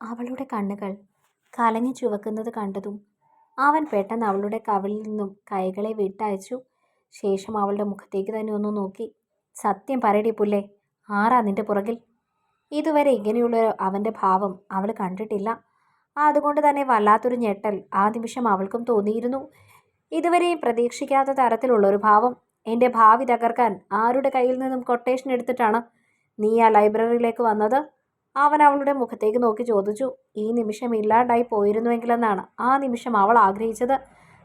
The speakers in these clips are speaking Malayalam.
അവളുടെ കണ്ണുകൾ കലങ്ങി ചുവക്കുന്നത് കണ്ടതും അവൻ പെട്ടെന്ന് അവളുടെ കവിളിൽ നിന്നും കൈകളെ വിട്ടയച്ചു. ശേഷം അവളുടെ മുഖത്തേക്ക് തന്നെ ഒന്ന് നോക്കി. സത്യം പറയടി പുല്ലേ ആറാ നിന്റെ പുറകിൽ? ഇതുവരെ ഇങ്ങനെയുള്ള അവന്റെ ഭാവം അവൾ കണ്ടിട്ടില്ല. അതുകൊണ്ട് തന്നെ വല്ലാത്തൊരു ഞെട്ടൽ ആ നിമിഷം അവൾക്കും തോന്നിയിരുന്നു. ഇതുവരെയും പ്രതീക്ഷിക്കാത്ത തരത്തിലുള്ളൊരു ഭാവം. എന്റെ ഭാവി തകർക്കാൻ ആരുടെ കയ്യിൽ നിന്നും കൊട്ടേഷൻ എടുത്തിട്ടാണ് നീ ആ ലൈബ്രറിയിലേക്ക് വന്നത്? അവൻ അവളുടെ മുഖത്തേക്ക് നോക്കി ചോദിച്ചു ഈ നിമിഷം ഇല്ലാണ്ടായി പോയിരുന്നുവെങ്കിലെന്നാണ്? ആ നിമിഷം അവൾ ആഗ്രഹിച്ചത്.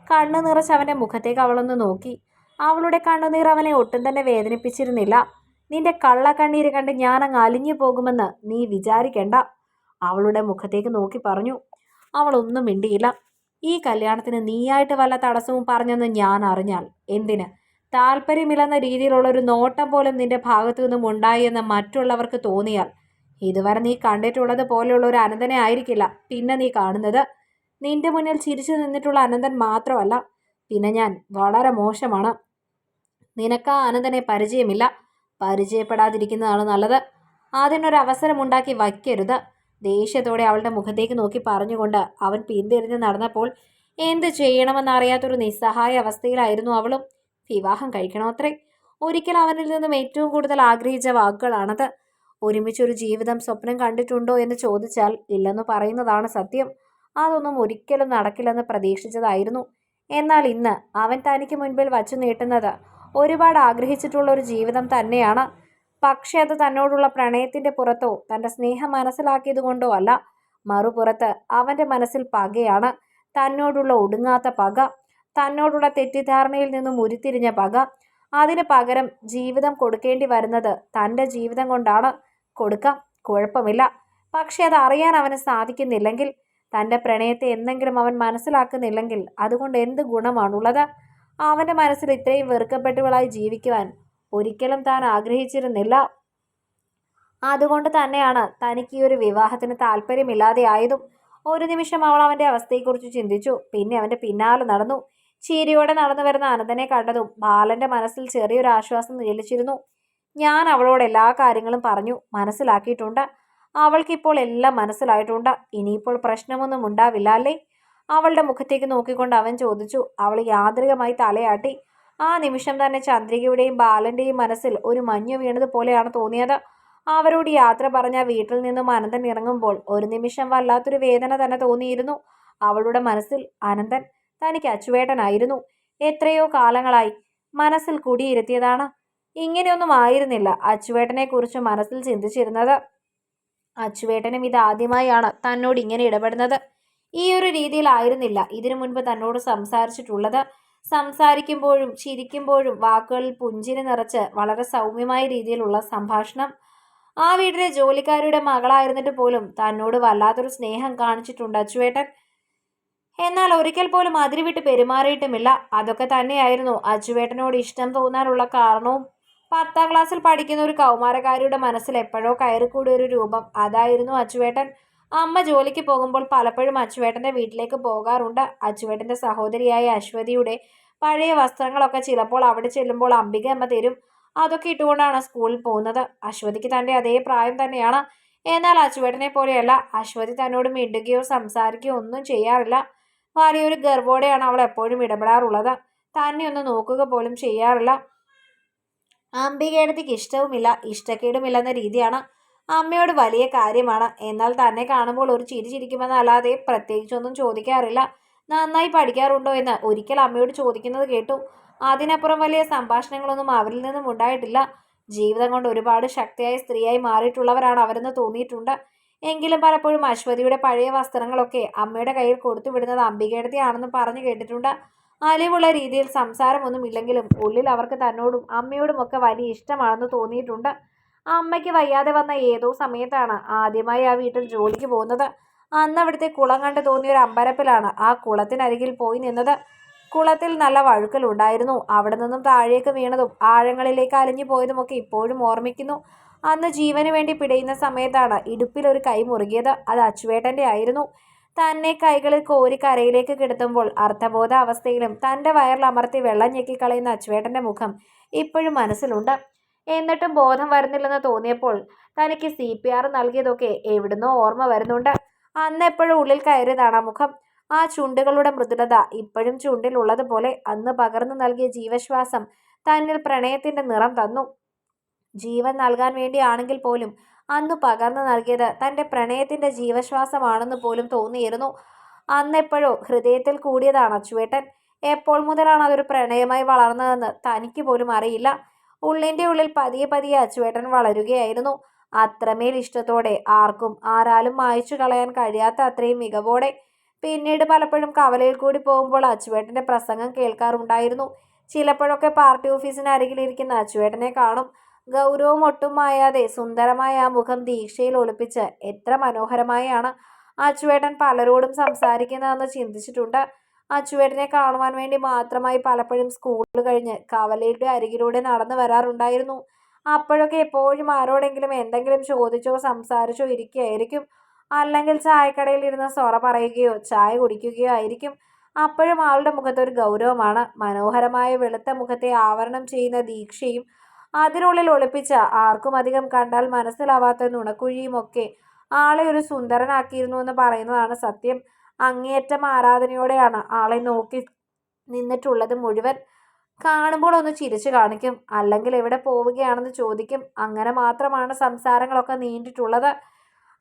കണ്ണു നിറച്ച് അവന്റെ മുഖത്തേക്ക് അവളൊന്ന് നോക്കി. അവളുടെ കണ്ണുനീർ അവനെ ഒട്ടും തന്നെ വേദനിപ്പിച്ചിരുന്നില്ല. നിന്റെ കള്ളക്കണ്ണീര് കണ്ട് ഞാനങ്ങ് അലിഞ്ഞു പോകുമെന്ന് നീ വിചാരിക്കണ്ട. അവളുടെ മുഖത്തേക്ക് നോക്കി പറഞ്ഞു. അവളൊന്നും മിണ്ടിയില്ല. ഈ കല്യാണത്തിന് നീയായിട്ട് വല്ല തടസ്സവും പറഞ്ഞെന്ന് ഞാൻ അറിഞ്ഞാൽ എന്തിന്? താല്പര്യമില്ലെന്ന രീതിയിലുള്ള ഒരു നോട്ടം പോലും നിന്റെ ഭാഗത്തു നിന്നും ഉണ്ടായി എന്ന് മറ്റുള്ളവർക്ക് തോന്നിയാൽ ഇതുവരെ നീ കണ്ടിട്ടുള്ളത് പോലെയുള്ള ഒരു അനന്തനെ ആയിരിക്കില്ല. പിന്നെ നീ കാണുന്നത് നിന്റെ മുന്നിൽ ചിരിച്ചു നിന്നിട്ടുള്ള അനന്തൻ മാത്രമല്ല പിന്നെ ഞാൻ. വളരെ മോശമാണ്. നിനക്ക് ആ അനന്തനെ പരിചയമില്ല. പരിചയപ്പെടാതിരിക്കുന്നതാണ് നല്ലത്. അതിനൊരു അവസരമുണ്ടാക്കി വയ്ക്കരുത്. ദേഷ്യത്തോടെ അവളുടെ മുഖത്തേക്ക് നോക്കി പറഞ്ഞുകൊണ്ട് അവൻ പിന്തിരിഞ്ഞ് നടന്നപ്പോൾ എന്ത് ചെയ്യണമെന്നറിയാത്തൊരു നിസ്സഹായ അവസ്ഥയിലായിരുന്നു അവളും. വിവാഹം കഴിക്കണമത്രേ ഒരിക്കൽ അവനിൽ നിന്നും ഏറ്റവും കൂടുതൽ ആഗ്രഹിച്ച വാക്കുകളാണത്. ഒരുമിച്ചൊരു ജീവിതം സ്വപ്നം കണ്ടിട്ടുണ്ടോ എന്ന് ചോദിച്ചാൽ ഇല്ലെന്ന് പറയുന്നതാണ് സത്യം. അതൊന്നും ഒരിക്കലും നടക്കില്ലെന്ന് പ്രതീക്ഷിച്ചതായിരുന്നു. എന്നാൽ ഇന്ന് അവൻ തനിക്ക് മുൻപിൽ വച്ചു നീട്ടുന്നത് ഒരുപാട് ആഗ്രഹിച്ചിട്ടുള്ള ഒരു ജീവിതം തന്നെയാണ്. പക്ഷേ അത് തന്നോടുള്ള പ്രണയത്തിന്റെ പുറത്തോ തന്റെ സ്നേഹം മനസ്സിലാക്കിയത് കൊണ്ടോ അല്ല. മറുപുറത്ത് അവന്റെ മനസ്സിൽ പകയാണ്. തന്നോടുള്ള ഒടുങ്ങാത്ത പക. തന്നോടുള്ള തെറ്റിദ്ധാരണയിൽ നിന്നും ഉരുത്തിരിഞ്ഞ പക. അതിന് പകരം ജീവിതം കൊടുക്കേണ്ടി വരുന്നത് തന്റെ ജീവിതം കൊണ്ടാണ്. കൊടുക്കാം. കുഴപ്പമില്ല. പക്ഷെ അത് അറിയാൻ അവന് സാധിക്കുന്നില്ലെങ്കിൽ തന്റെ പ്രണയത്തെ എന്തെങ്കിലും അവൻ മനസ്സിലാക്കുന്നില്ലെങ്കിൽ അതുകൊണ്ട് എന്ത് ഗുണമാണുള്ളത്? അവന്റെ മനസ്സിൽ ഇത്രയും വെറുക്കപ്പെട്ടവളായി ജീവിക്കുവാൻ ഒരിക്കലും താൻ ആഗ്രഹിച്ചിരുന്നില്ല. അതുകൊണ്ട് തന്നെയാണ് തനിക്ക് ഈ ഒരു വിവാഹത്തിന് താല്പര്യമില്ലാതെയായതും ഒരു നിമിഷം അവൾ അവന്റെ അവസ്ഥയെക്കുറിച്ച് ചിന്തിച്ചു. പിന്നെ അവന്റെ പിന്നാലെ നടന്നു. ചിരിയോടെ നടന്നു വരുന്ന അനന്തനെ കണ്ടതും ബാലന്റെ മനസ്സിൽ ചെറിയൊരു ആശ്വാസം നിഴലിച്ചിരുന്നു ഞാൻ അവളോട് എല്ലാ കാര്യങ്ങളും പറഞ്ഞു മനസ്സിലാക്കിയിട്ടുണ്ട്. അവൾക്കിപ്പോൾ എല്ലാം മനസ്സിലായിട്ടുണ്ട്. ഇനിയിപ്പോൾ പ്രശ്നമൊന്നും ഉണ്ടാവില്ല അല്ലേ? അവളുടെ മുഖത്തേക്ക് നോക്കിക്കൊണ്ട് അവൻ ചോദിച്ചു. അവൾ യാന്ത്രികമായി തലയാട്ടി. ആ നിമിഷം തന്നെ ചന്ദ്രികയുടെയും ബാലന്റെയും മനസ്സിൽ ഒരു മഞ്ഞു വീണതുപോലെയാണ് തോന്നിയത്. അവരോട് യാത്ര പറഞ്ഞ വീട്ടിൽ നിന്നും അനന്തൻ ഇറങ്ങുമ്പോൾ ഒരു നിമിഷം വല്ലാത്തൊരു വേദന തന്നെ തോന്നിയിരുന്നു. അവളുടെ മനസ്സിൽ അനന്തൻ തനിക്ക് അച്ചുവേട്ടനായിരുന്നു. എത്രയോ കാലങ്ങളായി മനസ്സിൽ കുടിയിരുത്തിയതാണ്. ഇങ്ങനെയൊന്നും ആയിരുന്നില്ല. അച്ചുവേട്ടനെക്കുറിച്ച് മനസ്സിൽ ചിന്തിച്ചിരുന്നത്. അച്ചുവേട്ടനും ഇത് ആദ്യമായാണ് തന്നോട് ഇങ്ങനെ ഇടപെടുന്നത്. ഈ ഒരു രീതിയിലായിരുന്നില്ല ഇതിനു മുൻപ് തന്നോട് സംസാരിച്ചിട്ടുള്ളത്. സംസാരിക്കുമ്പോഴും ചിരിക്കുമ്പോഴും വാക്കുകളിൽ പുഞ്ചിരി നിറച്ച് വളരെ സൗമ്യമായ രീതിയിലുള്ള സംഭാഷണം. ആ വീട്ടിലെ ജോലിക്കാരുടെ മകളായിരുന്നിട്ട് പോലും തന്നോട് വല്ലാത്തൊരു സ്നേഹം കാണിച്ചിട്ടുണ്ട് അച്ചുവേട്ടൻ. എന്നാൽ ഒരിക്കൽ പോലും അതിരുവിട്ട് പെരുമാറിയിട്ടുമില്ല. അതൊക്കെ തന്നെയായിരുന്നു അച്ചുവേട്ടനോട് ഇഷ്ടം തോന്നാനുള്ള കാരണവും പത്താം ക്ലാസ്സിൽ പഠിക്കുന്ന ഒരു കൗമാരക്കാരിയുടെ മനസ്സിൽ എപ്പോഴോ കയറിക്കൂടിയ ഒരു രൂപം. അതായിരുന്നു അച്ചുവേട്ടൻ. അമ്മ ജോലിക്ക് പോകുമ്പോൾ പലപ്പോഴും അച്ചുവേട്ടന്റെ വീട്ടിലേക്ക് പോകാറുണ്ട്. അച്ചുവേട്ടന്റെ സഹോദരിയായ അശ്വതിയുടെ പഴയ വസ്ത്രങ്ങളൊക്കെ ചിലപ്പോൾ അവിടെ ചെല്ലുമ്പോൾ അംബിക അമ്മ തരും. അതൊക്കെ ഇട്ടുകൊണ്ടാണ് സ്കൂളിൽ പോകുന്നത്. അശ്വതിക്ക് തന്റെ അതേ പ്രായം തന്നെയാണ്. എന്നാൽ അച്ചുവേട്ടനെ പോലെയല്ല. അശ്വതി തന്നോട് മിണ്ടുകയോ സംസാരിക്കുകയോ ഒന്നും ചെയ്യാറില്ല. വലിയൊരു ഗർവോടെയാണ് അവൾ എപ്പോഴും ഇടപെടാറുള്ളത്. തന്നെ ഒന്ന് നോക്കുക പോലും ചെയ്യാറില്ല. അംബികേടത്തിക്ക് ഇഷ്ടവുമില്ല ഇഷ്ടക്കേടുമില്ലെന്ന രീതിയാണ് അമ്മയോട് വലിയ കാര്യമാണ്. എന്നാൽ തന്നെ കാണുമ്പോൾ ഒരു ചിരി ചിരിക്കുമെന്നല്ലാതെ പ്രത്യേകിച്ചൊന്നും ചോദിക്കാറില്ല. നന്നായി പഠിക്കാറുണ്ടോ എന്ന് ഒരിക്കൽ അമ്മയോട് ചോദിക്കുന്നത് കേട്ടു. അതിനപ്പുറം വലിയ സംഭാഷണങ്ങളൊന്നും അവരിൽ നിന്നും ഉണ്ടായിട്ടില്ല. ജീവിതം കൊണ്ട് ഒരുപാട് ശക്തിയായ സ്ത്രീയായി മാറിയിട്ടുള്ളവരാണ് അവരെന്ന് തോന്നിയിട്ടുണ്ട്. എങ്കിലും പലപ്പോഴും അശ്വതിയുടെ പഴയ വസ്ത്രങ്ങളൊക്കെ അമ്മയുടെ കയ്യിൽ കൊടുത്തു വിടുന്നത് അംബികേടത്തിയാണെന്ന് പറഞ്ഞു കേട്ടിട്ടുണ്ട്. അലിവുള്ള രീതിയിൽ സംസാരമൊന്നും ഇല്ലെങ്കിലും ഉള്ളിൽ അവർക്ക് തന്നോടും അമ്മയോടും ഒക്കെ വലിയ ഇഷ്ടമാണെന്ന് തോന്നിയിട്ടുണ്ട്. അമ്മയ്ക്ക് വയ്യാതെ വന്ന ഏതോ സമയത്താണ് ആദ്യമായി ആ വീട്ടിൽ ജോലിക്ക് പോകുന്നത്. അന്ന് അവിടുത്തെ കുളം കണ്ട് തോന്നിയ ഒരു അമ്പരപ്പിലാണ് ആ കുളത്തിനരികിൽ പോയി നിന്നത്. കുളത്തിൽ നല്ല വഴുക്കലുണ്ടായിരുന്നു അവിടെ നിന്നും താഴേക്ക് വീണതും ആഴങ്ങളിലേക്ക് അലിഞ്ഞു പോയതുമൊക്കെ ഇപ്പോഴും ഓർമ്മിക്കുന്നു. അന്ന് ജീവന് വേണ്ടി പിടയുന്ന സമയത്താണ് ഇടുപ്പിൽ ഒരു കൈ മുറുകിയത്. അത് അച്ചുവേട്ടന്റെ ആയിരുന്നു. തന്നെ കൈകളിൽ കോരി കരയിലേക്ക് കിടത്തുമ്പോൾ അർത്ഥബോധ അവസ്ഥയിലും തന്റെ വയറിൽ അമർത്തി വെള്ളം ഞെക്കിക്കളയുന്ന അച്ചുവേട്ടന്റെ മുഖം ഇപ്പോഴും മനസ്സിലുണ്ട്. എന്നിട്ടും ബോധം വരുന്നില്ലെന്ന് തോന്നിയപ്പോൾ തനിക്ക് സി പി ആർ നൽകിയതൊക്കെ എവിടുന്നോ ഓർമ്മ വരുന്നുണ്ട്. അന്ന് എപ്പോഴും ഉള്ളിൽ കയറിയതാണ് മുഖം. ആ ചുണ്ടുകളുടെ മൃദുലത ഇപ്പോഴും ചുണ്ടിലുള്ളതുപോലെ അന്ന് പകർന്നു നൽകിയ ജീവശ്വാസം തന്നിൽ പ്രണയത്തിന്റെ നിറം തന്നു. ജീവൻ നൽകാൻ വേണ്ടിയാണെങ്കിൽ പോലും അന്ന് പകർന്നു നൽകിയത് തന്റെ പ്രണയത്തിന്റെ ജീവശ്വാസമാണെന്ന് പോലും തോന്നിയിരുന്നു. അന്നെപ്പോഴോ ഹൃദയത്തിൽ കൂടിയതാണ് അച്ചുവേട്ടൻ. എപ്പോൾ മുതലാണ് അതൊരു പ്രണയമായി വളർന്നതെന്ന് തനിക്ക് പോലും അറിയില്ല. ഉള്ളിന്റെ ഉള്ളിൽ പതിയെ പതിയെ അച്ചുവേട്ടൻ വളരുകയായിരുന്നു. അത്രമേൽ ഇഷ്ടത്തോടെ ആർക്കും ആരാലും മായച്ചു കളയാൻ കഴിയാത്ത അത്രയും മികവോടെ. പിന്നീട് പലപ്പോഴും കവലയിൽ കൂടി പോകുമ്പോൾ അച്ചുവേട്ടന്റെ പ്രസംഗം കേൾക്കാറുണ്ടായിരുന്നു. ചിലപ്പോഴൊക്കെ പാർട്ടി ഓഫീസിന് അരികിലിരിക്കുന്ന അച്ചുവേട്ടനെ കാണും. ഗൗരവം ഒട്ടും മായാതെ സുന്ദരമായ ആ മുഖം ദീക്ഷയിൽ ഒളിപ്പിച്ച് എത്ര മനോഹരമായാണ് അച്ചുവേട്ടൻ പലരോടും സംസാരിക്കുന്നതെന്ന് ചിന്തിച്ചിട്ടുണ്ട്. അച്ചുവേട്ടനെ കാണുവാൻ വേണ്ടി മാത്രമായി പലപ്പോഴും സ്കൂൾ കഴിഞ്ഞ് കവലയുടെ അരികിലൂടെ നടന്നു വരാറുണ്ടായിരുന്നു. അപ്പോഴൊക്കെ എപ്പോഴും ആരോടെങ്കിലും എന്തെങ്കിലും ചോദിച്ചോ സംസാരിച്ചോ ഇരിക്കുകയായിരിക്കും. അല്ലെങ്കിൽ ചായക്കടയിൽ ഇരുന്ന് സൊറ പറയുകയോ ചായ കുടിക്കുകയോ ആയിരിക്കും. അപ്പോഴും ആളുടെ മുഖത്തൊരു ഗൗരവമാണ്. മനോഹരമായ വെളുത്ത മുഖത്തെ ആവരണം ചെയ്യുന്ന ദീക്ഷയും അതിനുള്ളിൽ ഒളിപ്പിച്ച ആർക്കും അധികം കണ്ടാൽ മനസ്സിലാവാത്ത നുണക്കുഴിയുമൊക്കെ ആളെ ഒരു സുന്ദരനാക്കിയിരുന്നു എന്ന് പറയുന്നതാണ് സത്യം. അങ്ങേയറ്റം ആരാധനയോടെയാണ് ആളെ നോക്കി നിന്നിട്ടുള്ളത് മുഴുവൻ. കാണുമ്പോൾ ഒന്ന് ചിരിച്ചു കാണിക്കും. അല്ലെങ്കിൽ എവിടെ പോവുകയാണെന്ന് ചോദിക്കും. അങ്ങനെ മാത്രമാണ് സംസാരങ്ങളൊക്കെ നീണ്ടിട്ടുള്ളത്.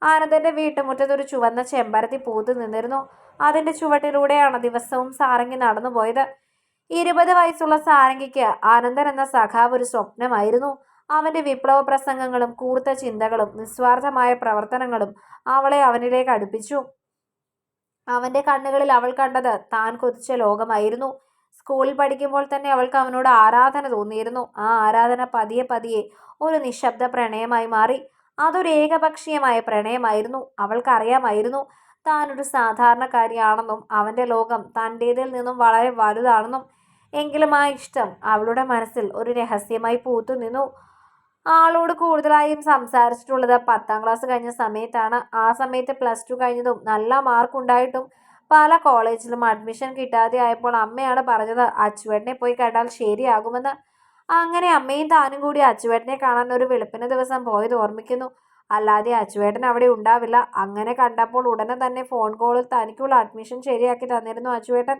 ആനന്ദന്റെ വീട്ടുമുറ്റത്ത് ഒരു ചുവന്ന ചെമ്പരത്തി പൂത്ത് നിന്നിരുന്നു. അതിന്റെ ചുവട്ടിലൂടെയാണ് ദിവസവും സാരംഗി നടന്നുപോയത്. ഇരുപത് വയസ്സുള്ള സാരംഗിക്ക് ആനന്ദൻ എന്ന സഖാവ് ഒരു സ്വപ്നമായിരുന്നു. അവന്റെ വിപ്ലവ പ്രസംഗങ്ങളും കൂർത്ത ചിന്തകളും നിസ്വാർത്ഥമായ പ്രവർത്തനങ്ങളും അവളെ അവനിലേക്ക് അടുപ്പിച്ചു. അവന്റെ കണ്ണുകളിൽ അവൾ കണ്ടത് താൻ കൊതിച്ച ലോകമായിരുന്നു. സ്കൂളിൽ പഠിക്കുമ്പോൾ തന്നെ അവൾക്ക് അവനോട് ആരാധന തോന്നിയിരുന്നു. ആ ആരാധന പതിയെ പതിയെ ഒരു നിശബ്ദ പ്രണയമായി മാറി. അതൊരു ഏകപക്ഷീയമായ പ്രണയമായിരുന്നു. അവൾക്കറിയാമായിരുന്നു ഒരു സാധാരണക്കാരിയാണെന്നും അവന്റെ ലോകം തന്റേതിൽ നിന്നും വളരെ വലുതാണെന്നും എങ്കിലും ആ ഇഷ്ടം അവളുടെ മനസ്സിൽ ഒരു രഹസ്യമായി പൂത്തു നിന്നു. ആളോട് കൂടുതലായും സംസാരിച്ചിട്ടുള്ളത് പത്താം ക്ലാസ് കഴിഞ്ഞ സമയത്താണ്. ആ സമയത്ത് പ്ലസ് ടു കഴിഞ്ഞതും നല്ല മാർക്ക് ഉണ്ടായിട്ടും പല കോളേജിലും അഡ്മിഷൻ കിട്ടാതെ ആയപ്പോൾ അമ്മയാണ് പറഞ്ഞത് അച്ചുവേട്ടനെ പോയി കണ്ടാൽ ശരിയാകുമെന്ന്. അങ്ങനെ അമ്മയും താനും കൂടി അച്ചുവേട്ടനെ കാണാൻ ഒരു വെളുപ്പിന് ദിവസം പോയത് ഓർമ്മിക്കുന്നു. അല്ലാതെ അച്ചുവേട്ടൻ അവിടെ ഉണ്ടാവില്ല. അങ്ങനെ കണ്ടപ്പോൾ ഉടനെ തന്നെ ഫോൺ കോളിൽ തനിക്കുള്ള അഡ്മിഷൻ ശരിയാക്കി തന്നിരുന്നു അച്ചുവേട്ടൻ.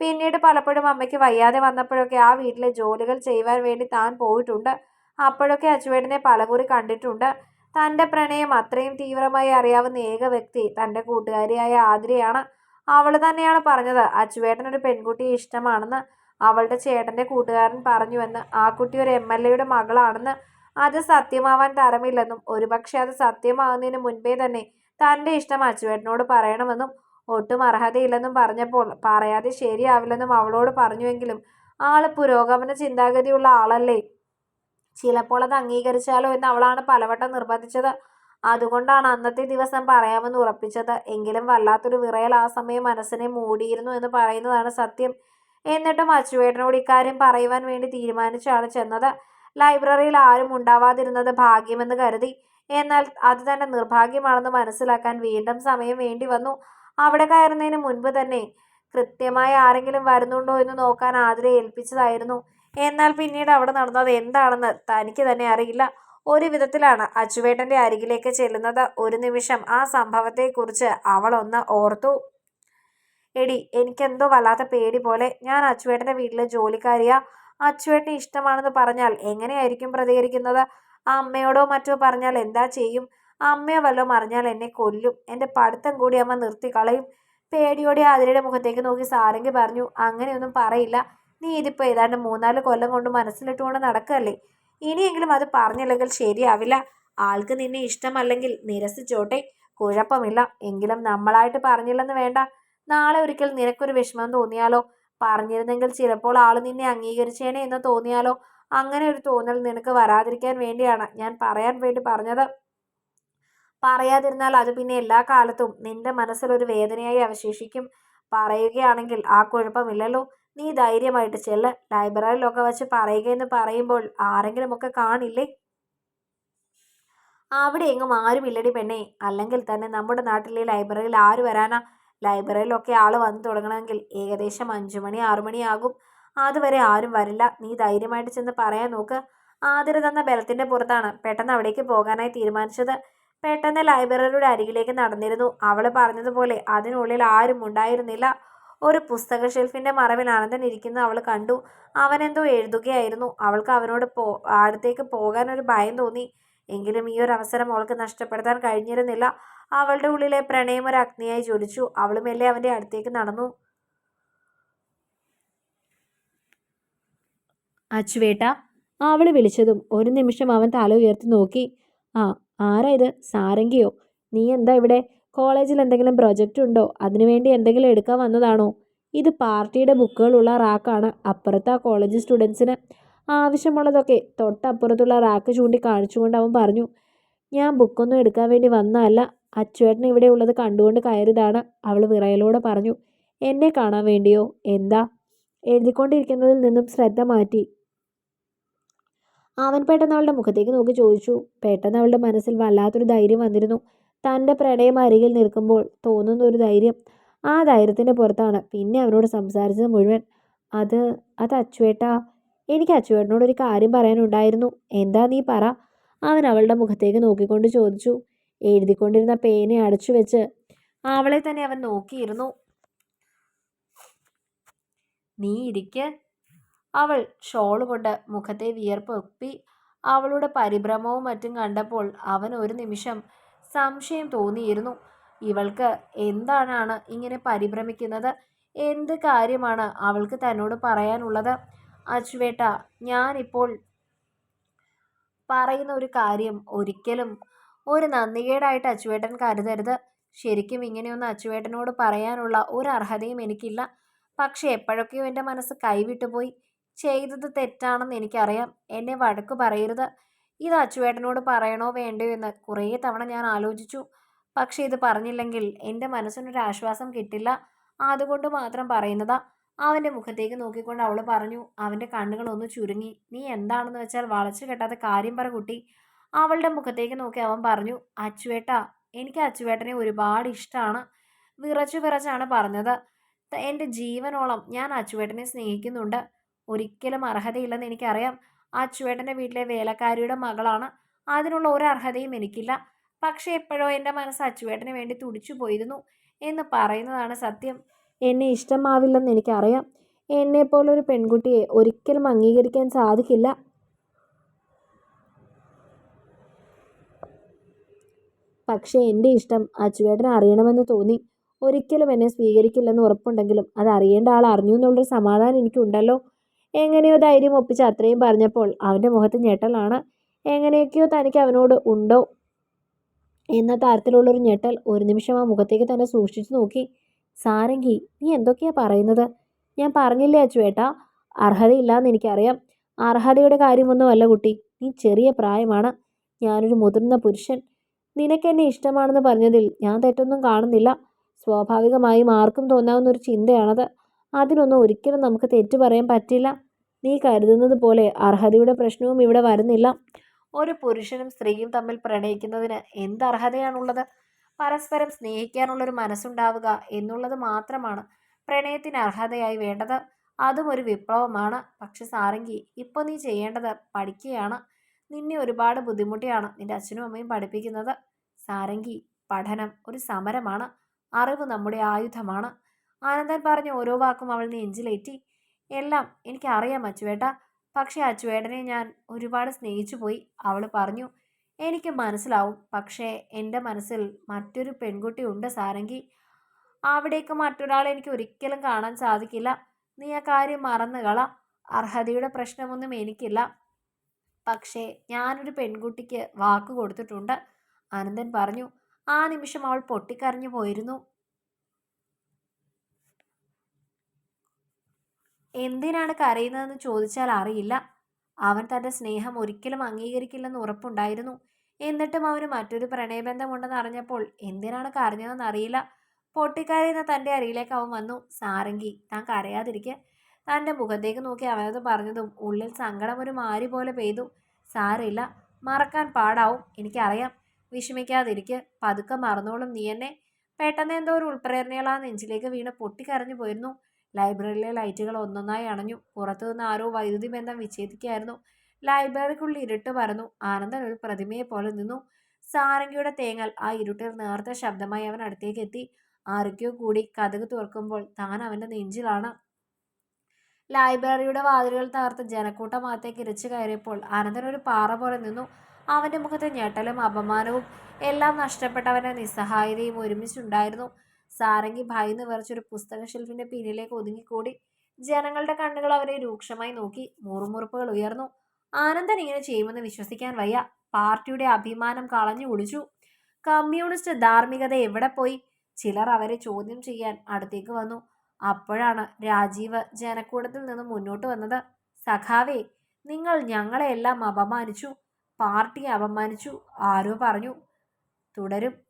പിന്നീട് പലപ്പോഴും അമ്മയ്ക്ക് വയ്യാതെ വന്നപ്പോഴൊക്കെ ആ വീട്ടിലെ ജോലികൾ ചെയ്യുവാൻ വേണ്ടി താൻ പോയിട്ടുണ്ട്. അപ്പോഴൊക്കെ അച്ചുവേട്ടനെ പലകുറി കണ്ടിട്ടുണ്ട്. തന്റെ പ്രണയം അത്രയും തീവ്രമായി അറിയാവുന്ന ഏക വ്യക്തി തന്റെ കൂട്ടുകാരിയായ ആതിരയാണ്. അവൾ തന്നെയാണ് പറഞ്ഞത് അച്ചുവേട്ടൻ ഒരു പെൺകുട്ടിയെ ഇഷ്ടമാണെന്ന്. അവളുടെ ചേട്ടന്റെ കൂട്ടുകാരൻ പറഞ്ഞുവെന്ന്. ആ കുട്ടി ഒരു എം എൽ എയുടെ മകളാണെന്ന്. അത് സത്യമാവാൻ തരമില്ലെന്നും. ഒരുപക്ഷെ അത് സത്യമാകുന്നതിന് മുൻപേ തന്നെ തന്റെ ഇഷ്ടം അച്ചുവേട്ടനോട് പറയണമെന്നും. ഒട്ടും അർഹതയില്ലെന്നും പറഞ്ഞപ്പോൾ പറയാതെ ശരിയാവില്ലെന്നും അവളോട് പറഞ്ഞുവെങ്കിലും ആൾ പുരോഗമന ചിന്താഗതിയുള്ള ആളല്ലേ. ചിലപ്പോൾ അത് അംഗീകരിച്ചാലോ എന്ന് അവളാണ് പലവട്ടം നിർബന്ധിച്ചത്. അതുകൊണ്ടാണ് അന്നത്തെ ദിവസം പറയാമെന്ന് ഉറപ്പിച്ചത്. എങ്കിലും വല്ലാത്തൊരു വിറയൽ ആ സമയം മനസ്സിനെ മൂടിയിരുന്നു എന്ന് പറയുന്നതാണ് സത്യം. എന്നിട്ടും അച്ചുവേട്ടനോട് ഇക്കാര്യം പറയുവാൻ വേണ്ടി തീരുമാനിച്ചാണ് ചെന്നത്. ലൈബ്രറിയിൽ ആരും ഉണ്ടാവാതിരുന്നത് ഭാഗ്യമെന്ന് കരുതി. എന്നാൽ അത് തന്നെ നിർഭാഗ്യമാണെന്ന് മനസ്സിലാക്കാൻ വീണ്ടും സമയം വേണ്ടി വന്നു. അവിടെ കയറുന്നതിന് മുൻപ് തന്നെ കൃത്യമായി ആരെങ്കിലും വരുന്നുണ്ടോ എന്ന് നോക്കാൻ ആതിരെ ഏൽപ്പിച്ചതായിരുന്നു. എന്നാൽ പിന്നീട് അവിടെ നടന്നത് എന്താണെന്ന് തനിക്ക് തന്നെ അറിയില്ല. ഒരു വിധത്തിലാണ് അച്ചുവേട്ടന്റെ അരികിലേക്ക് ചെല്ലുന്നത്. ഒരു നിമിഷം ആ സംഭവത്തെക്കുറിച്ച് അവളൊന്ന് ഓർത്തു. എടി എനിക്കെന്തോ വല്ലാത്ത പേടി പോലെ. ഞാൻ അച്ചുവേട്ടന്റെ വീട്ടിലെ ജോലിക്കാരിയാ. അച്ചുവേട്ടന് ഇഷ്ടമാണെന്ന് പറഞ്ഞാൽ എങ്ങനെയായിരിക്കും പ്രതികരിക്കുന്നത്? ആ അമ്മയോടോ മറ്റോ പറഞ്ഞാൽ എന്താ ചെയ്യും? അമ്മയോ വല്ലതും അറിഞ്ഞാൽ എന്നെ കൊല്ലും. എന്റെ പഠിത്തം കൂടി അമ്മ നിർത്തി കളയും. പേടിയോടെ ആതിരയുടെ മുഖത്തേക്ക് നോക്കി സാരംഗി പറഞ്ഞു അങ്ങനെയൊന്നും പറയില്ല. നീ ഇതിപ്പോൾ ഏതാണ്ട് മൂന്നാൽ കൊല്ലം കൊണ്ട് മനസ്സിലിട്ടുകൊണ്ട് നടക്കല്ലേ? ഇനിയെങ്കിലും അത് പറഞ്ഞില്ലെങ്കിൽ ശരിയാവില്ല. ആൾക്ക് നിന്നെ ഇഷ്ടമല്ലെങ്കിൽ നിരസിച്ചോട്ടെ. കുഴപ്പമില്ല. എങ്കിലും നമ്മളായിട്ട് പറഞ്ഞില്ലെന്ന് വേണ്ട. നാളെ ഒരിക്കൽ നിനക്കൊരു വിഷമം തോന്നിയാലോ? പറഞ്ഞിരുന്നെങ്കിൽ ചിലപ്പോൾ ആൾ നിന്നെ അംഗീകരിച്ചേനെ എന്ന് തോന്നിയാലോ? അങ്ങനെ ഒരു തോന്നൽ നിനക്ക് വരാതിരിക്കാൻ വേണ്ടിയാണ് ഞാൻ പറയാൻ വേണ്ടി പറഞ്ഞത്. പറയാതിരുന്നാൽ അത് പിന്നെ എല്ലാ കാലത്തും നിന്റെ മനസ്സിലൊരു വേദനയായി അവശേഷിക്കും. പറയുകയാണെങ്കിൽ ആ കുഴപ്പമില്ലല്ലോ. നീ ധൈര്യമായിട്ട് ചെല്ല്. ലൈബ്രറിയിലൊക്കെ വെച്ച് പറയുകയെന്ന് പറയുമ്പോൾ ആരെങ്കിലുമൊക്കെ കാണില്ലേ? അവിടെ എങ്ങും ആരുമില്ലടി പെണ്ണെ. അല്ലെങ്കിൽ തന്നെ നമ്മുടെ നാട്ടിലെ ലൈബ്രറിയിൽ ആര് വരാനാ? ലൈബ്രറിയിലൊക്കെ ആൾ വന്നു തുടങ്ങണമെങ്കിൽ ഏകദേശം അഞ്ചു മണി ആറു മണിയാകും അതുവരെ ആരും വരില്ല. നീ ധൈര്യമായിട്ട് ചെന്ന് പറയാൻ നോക്ക്. ആതിര തന്ന ബലത്തിന്റെ പുറത്താണ് പെട്ടെന്ന് അവിടേക്ക് പോകാനായി തീരുമാനിച്ചത്. പെട്ടെന്ന് ലൈബ്രറിയുടെ അരികിലേക്ക് നടന്നിരുന്നു. അവൾ പറഞ്ഞതുപോലെ അതിനുള്ളിൽ ആരും ഉണ്ടായിരുന്നില്ല. ഒരു പുസ്തക ഷെൽഫിന്റെ മറവിൽ ആനന്ദൻ ഇരിക്കുന്ന അവൾ കണ്ടു. അവനെന്തോ എഴുതുകയായിരുന്നു. അവൾക്ക് അവനോട് പോ അടുത്തേക്ക് പോകാൻ ഒരു ഭയം തോന്നി. എങ്കിലും ഈ ഒരു അവസരം അവൾക്ക് നഷ്ടപ്പെടുത്താൻ കഴിഞ്ഞിരുന്നില്ല. അവളുടെ ഉള്ളിലെ പ്രണയം ഒരു അഗ്നിയായി ജ്വലിച്ചു. അവൾ മെല്ലെ അവന്റെ അടുത്തേക്ക് നടന്നു. അച്ചുവേട്ട അവൾ വിളിച്ചതും ഒരു നിമിഷം അവൻ തല ഉയർത്തി നോക്കി. ആ ആരാ ഇത്? സാരംഗിയോ? നീ എന്താ ഇവിടെ കോളേജിൽ എന്തെങ്കിലും പ്രൊജക്റ്റ് ഉണ്ടോ? അതിനുവേണ്ടി എന്തെങ്കിലും എടുക്കാൻ വന്നതാണോ? ഇത് പാർട്ടിയുടെ ബുക്കുകളുള്ള റാക്കാണ് അപ്പുറത്ത് ആ കോളേജ് സ്റ്റുഡൻസിന് ആവശ്യമുള്ളതൊക്കെ തൊട്ടപ്പുറത്തുള്ള റാക്ക് ചൂണ്ടി കാണിച്ചുകൊണ്ട് അവൻ പറഞ്ഞു ഞാൻ ബുക്കൊന്നും എടുക്കാൻ വേണ്ടി വന്നതല്ല. അച്ചുവേട്ടൻ ഇവിടെ ഉള്ളത് കണ്ടുകൊണ്ട് കയറിയതാണ്. അവൾ വിറയലോടെ പറഞ്ഞു എന്നെ കാണാൻ വേണ്ടിയോ? എന്താ? എഴുതിക്കൊണ്ടിരിക്കുന്നതിൽ നിന്നും ശ്രദ്ധ മാറ്റി. അവൻ പെട്ടെന്ന് അവളുടെ മുഖത്തേക്ക് നോക്കി ചോദിച്ചു. പെട്ടെന്ന് അവളുടെ മനസ്സിൽ വല്ലാത്തൊരു ധൈര്യം വന്നിരുന്നു. തന്റെ പ്രണയം അരികിൽ നിൽക്കുമ്പോൾ തോന്നുന്ന ഒരു ധൈര്യം ആ ധൈര്യത്തിന്റെ പുറത്താണ്. പിന്നെ അവനോട് സംസാരിച്ചത് മുഴുവൻ. അത് അത് അച്ചുവേട്ടാ എനിക്ക് അച്ചുവേട്ടനോട് ഒരു കാര്യം പറയാനുണ്ടായിരുന്നു. എന്താ നീ പറ? അവൻ അവളുടെ മുഖത്തേക്ക് നോക്കിക്കൊണ്ട് ചോദിച്ചു. എഴുതിക്കൊണ്ടിരുന്ന പേനെ അടച്ചു വെച്ച് അവളെ തന്നെ അവൻ നോക്കിയിരുന്നു. നീ ഇരിക്ക്. അവൾ ഷോൾ കൊണ്ട് മുഖത്തെ വിയർപ്പ് ഒപ്പി. അവളുടെ പരിഭ്രമവും മറ്റും കണ്ടപ്പോൾ അവൻ ഒരു നിമിഷം സംശയം തോന്നിയിരുന്നു. ഇവൾക്ക് എന്താണാണ് ഇങ്ങനെ പരിഭ്രമിക്കുന്നത്? എന്ത് കാര്യമാണ് അവൾക്ക് തന്നോട് പറയാനുള്ളത്? അച്ചുവേട്ട ഞാനിപ്പോൾ പറയുന്ന ഒരു കാര്യം ഒരിക്കലും ഒരു നന്ദികേടായിട്ട് അച്ചുവേട്ടൻ കരുതരുത്. ശരിക്കും ഇങ്ങനെയൊന്ന് അച്ചുവേട്ടനോട് പറയാനുള്ള ഒരു അർഹതയും എനിക്കില്ല. പക്ഷേ എപ്പോഴൊക്കെയോ എന്റെ മനസ്സ് കൈവിട്ടുപോയി. ചെയ്തത് തെറ്റാണെന്ന് എനിക്കറിയാം. എന്നെ വഴക്ക് പറയരുത്. ഇത് അച്ചുവേട്ടനോട് പറയണോ വേണ്ടയോ എന്ന് കുറേ തവണ ഞാൻ ആലോചിച്ചു. പക്ഷേ ഇത് പറഞ്ഞില്ലെങ്കിൽ എന്റെ മനസ്സിനൊരു ആശ്വാസം കിട്ടില്ല. അതുകൊണ്ട് മാത്രം പറയുന്നതാ. അവന്റെ മുഖത്തേക്ക് നോക്കിക്കൊണ്ട് അവൾ പറഞ്ഞു അവന്റെ കണ്ണുകൾ ഒന്ന് ചുരുങ്ങി. നീ എന്താണെന്ന് വെച്ചാൽ വളച്ചു കെട്ടാത്ത കാര്യം പറ കുട്ടി. അവളുടെ മുഖത്തേക്ക് നോക്കി അവൻ പറഞ്ഞു അച്ചുവേട്ടാ എനിക്ക് അച്ചുവേട്ടനെ ഒരുപാട് ഇഷ്ടമാണ് വിറച്ചു വിറച്ചാണ് പറഞ്ഞത്. എന്റെ ജീവനോളം ഞാൻ അച്ചുവേട്ടനെ സ്നേഹിക്കുന്നുണ്ട്. ഒരിക്കലും അർഹതയില്ലെന്ന് എനിക്കറിയാം. ആ ചുവേട്ടന്റെ വീട്ടിലെ വേലക്കാരിയുടെ മകളാണ്. അതിനുള്ള ഒരു അർഹതയും എനിക്കില്ല. പക്ഷേ എപ്പോഴോ എന്റെ മനസ്സ് അച്ചുവേട്ടന് വേണ്ടി തുടിച്ചു പോയിരുന്നു എന്ന് പറയുന്നതാണ് സത്യം. എന്നെ ഇഷ്ടമാവില്ലെന്ന് എനിക്കറിയാം. എന്നെപ്പോലൊരു പെൺകുട്ടിയെ ഒരിക്കലും അംഗീകരിക്കാൻ സാധിക്കില്ല. പക്ഷേ എന്റെ ഇഷ്ടം അച്ചുവേട്ടന് അറിയണമെന്ന് തോന്നി. ഒരിക്കലും എന്നെ സ്വീകരിക്കില്ലെന്ന് ഉറപ്പുണ്ടെങ്കിലും അത് അറിയേണ്ട ആൾ അറിഞ്ഞു എന്നുള്ളൊരു സമാധാനം എനിക്കുണ്ടല്ലോ. എങ്ങനെയോ ധൈര്യം ഒപ്പിച്ച് അത്രയും പറഞ്ഞപ്പോൾ അവന്റെ മുഖത്ത് ഞെട്ടലാണ്. എങ്ങനെയൊക്കെയോ തനിക്ക് അവനോട് ഉണ്ടോ? എന്ന തരത്തിലുള്ളൊരു ഞെട്ടൽ ഒരു നിമിഷം ആ മുഖത്തേക്ക് തന്നെ സൂക്ഷിച്ചു നോക്കി. സാരംഗി നീ എന്തൊക്കെയാ പറയുന്നത്? ഞാൻ പറഞ്ഞില്ലേ അച്ചുവേട്ടാ? അർഹതയില്ലാന്ന് എനിക്കറിയാം. അർഹതയുടെ കാര്യമൊന്നുമല്ല കുട്ടി. നീ ചെറിയ പ്രായമാണ്. ഞാനൊരു മുതിർന്ന പുരുഷൻ. നിനക്കെന്നെ ഇഷ്ടമാണെന്ന് പറഞ്ഞതിൽ ഞാൻ തെറ്റൊന്നും കാണുന്നില്ല. സ്വാഭാവികമായും ആർക്കും തോന്നാവുന്ന ഒരു ചിന്തയാണത്. അതിനൊന്നും ഒരിക്കലും നമുക്ക് തെറ്റു പറയാൻ പറ്റില്ല. നീ കരുതുന്നത് പോലെ അർഹതയുടെ പ്രശ്നവും ഇവിടെ വരുന്നില്ല. ഒരു പുരുഷനും സ്ത്രീയും തമ്മിൽ പ്രണയിക്കുന്നതിന് എന്ത് അർഹതയാണുള്ളത്? പരസ്പരം സ്നേഹിക്കാനുള്ളൊരു മനസ്സുണ്ടാവുക എന്നുള്ളത് മാത്രമാണ് പ്രണയത്തിന് അർഹതയായി വേണ്ടത്. അതും ഒരു വിപ്ലവമാണ്. പക്ഷെ സാരംഗി ഇപ്പോൾ നീ ചെയ്യേണ്ടത് പഠിക്കുകയാണ് നിന്നെ ഒരുപാട് ബുദ്ധിമുട്ടിയാണ് നിന്റെ അച്ഛനും അമ്മയും പഠിപ്പിക്കുന്നത്. സാരംഗി പഠനം ഒരു സമരമാണ്. അറിവ് നമ്മുടെ ആയുധമാണ്. ആനന്ദൻ പറഞ്ഞ ഓരോ വാക്കും അവൾ നെഞ്ചിലേറ്റി. എല്ലാം എനിക്കറിയാം അച്ചുവേട്ട. പക്ഷേ അച്ചുവേട്ടനെ ഞാൻ ഒരുപാട് സ്നേഹിച്ചു പോയി അവൾ പറഞ്ഞു. എനിക്ക് മനസ്സിലാവും. പക്ഷേ എന്റെ മനസ്സിൽ മറ്റൊരു പെൺകുട്ടി ഉണ്ട് സാരംഗി. അവിടേക്ക് മറ്റൊരാളെ എനിക്ക് ഒരിക്കലും കാണാൻ സാധിക്കില്ല. നീ ആ കാര്യം മറന്നുകള അർഹതയുടെ പ്രശ്നമൊന്നും എനിക്കില്ല. പക്ഷേ ഞാനൊരു പെൺകുട്ടിക്ക് വാക്ക് കൊടുത്തിട്ടുണ്ട് ആനന്ദൻ പറഞ്ഞു. ആ നിമിഷം അവൾ പൊട്ടിക്കരഞ്ഞു പോയിരുന്നു. എന്തിനാണ് കരയുന്നതെന്ന് ചോദിച്ചാൽ അറിയില്ല. അവൻ തന്റെ സ്നേഹം ഒരിക്കലും അംഗീകരിക്കില്ലെന്ന് ഉറപ്പുണ്ടായിരുന്നു. എന്നിട്ടും അവന് മറ്റൊരു പ്രണയബന്ധമുണ്ടെന്ന് അറിഞ്ഞപ്പോൾ എന്തിനാണ് കരഞ്ഞതെന്ന് അറിയില്ല. പൊട്ടിക്കരയുന്ന തന്റെ അരിയിലേക്ക് അവൻ വന്നു. സാരംഗി താൻ കരയാതിരിക്കെ. തന്റെ മുഖത്തേക്ക് നോക്കി അവനത് പറഞ്ഞതും ഉള്ളിൽ സങ്കടം ഒരു മാരി പോലെ പെയ്തു. സാരമില്ല മറക്കാൻ പാടാവും. എനിക്കറിയാം. വിഷമിക്കാതിരിക്കെ. പതുക്കെ മറന്നോളും നീ എന്നെ. പെട്ടെന്ന് എന്തോ ഒരു ഉൾപ്രേരണയുള്ള നെഞ്ചിലേക്ക് വീണ് പൊട്ടിക്കരഞ്ഞു പോയിരുന്നു. ലൈബ്രറിയിലെ ലൈറ്റുകൾ ഒന്നൊന്നായി അണഞ്ഞു. പുറത്തു നിന്ന് ആരോ വൈദ്യുതി ബന്ധം വിച്ഛേദിക്കുകയായിരുന്നു. ലൈബ്രറിക്കുള്ളിൽ ഇരുട്ട് പരന്നു. ആനന്ദൻ ഒരു പ്രതിമയെ പോലെ നിന്നു. സാരംഗിയുടെ തേങ്ങൽ ആ ഇരുട്ടിൽ നേർത്ത ശബ്ദമായി അവൻ അടുത്തേക്ക് എത്തി. ആരൊക്കെയോ കൂടി കഥക് തുറക്കുമ്പോൾ താൻ അവന്റെ നെഞ്ചിലാണ്. ലൈബ്രറിയുടെ വാതിലുകൾ തകർത്ത് ജനക്കൂട്ടം അകത്തേക്ക് ഇരച്ചു കയറിയപ്പോൾ അനന്തൻ ഒരു പാറ പോലെ നിന്നു. അവന്റെ മുഖത്തെ ഞെട്ടലും അപമാനവും എല്ലാം നഷ്ടപ്പെട്ടവന്റെ നിസ്സഹായതയും ഒരുമിച്ചുണ്ടായിരുന്നു. സാരംഗി ഭയന്ന് വിറച്ചൊരു പുസ്തക ഷെൽഫിന്റെ പിന്നിലേക്ക് ഒതുങ്ങിക്കൂടി. ജനങ്ങളുടെ കണ്ണുകൾ അവരെ രൂക്ഷമായി നോക്കി മുറുമുറുപ്പുകൾ ഉയർന്നു. ആനന്ദൻ ഇങ്ങനെ ചെയ്യുമെന്ന് വിശ്വസിക്കാൻ വയ്യ. പാർട്ടിയുടെ അഭിമാനം കളഞ്ഞു കുടിച്ചു. കമ്മ്യൂണിസ്റ്റ് ധാർമ്മികത എവിടെ പോയി? ചിലർ അവരെ ചോദ്യം ചെയ്യാൻ അടുത്തേക്ക് വന്നു. അപ്പോഴാണ് രാജീവ് ജനക്കൂടത്തിൽ നിന്ന് മുന്നോട്ട് വന്നത്. സഖാവേ നിങ്ങൾ ഞങ്ങളെയെല്ലാം അപമാനിച്ചു. പാർട്ടിയെ അപമാനിച്ചു. ആരോ പറഞ്ഞു. തുടരും.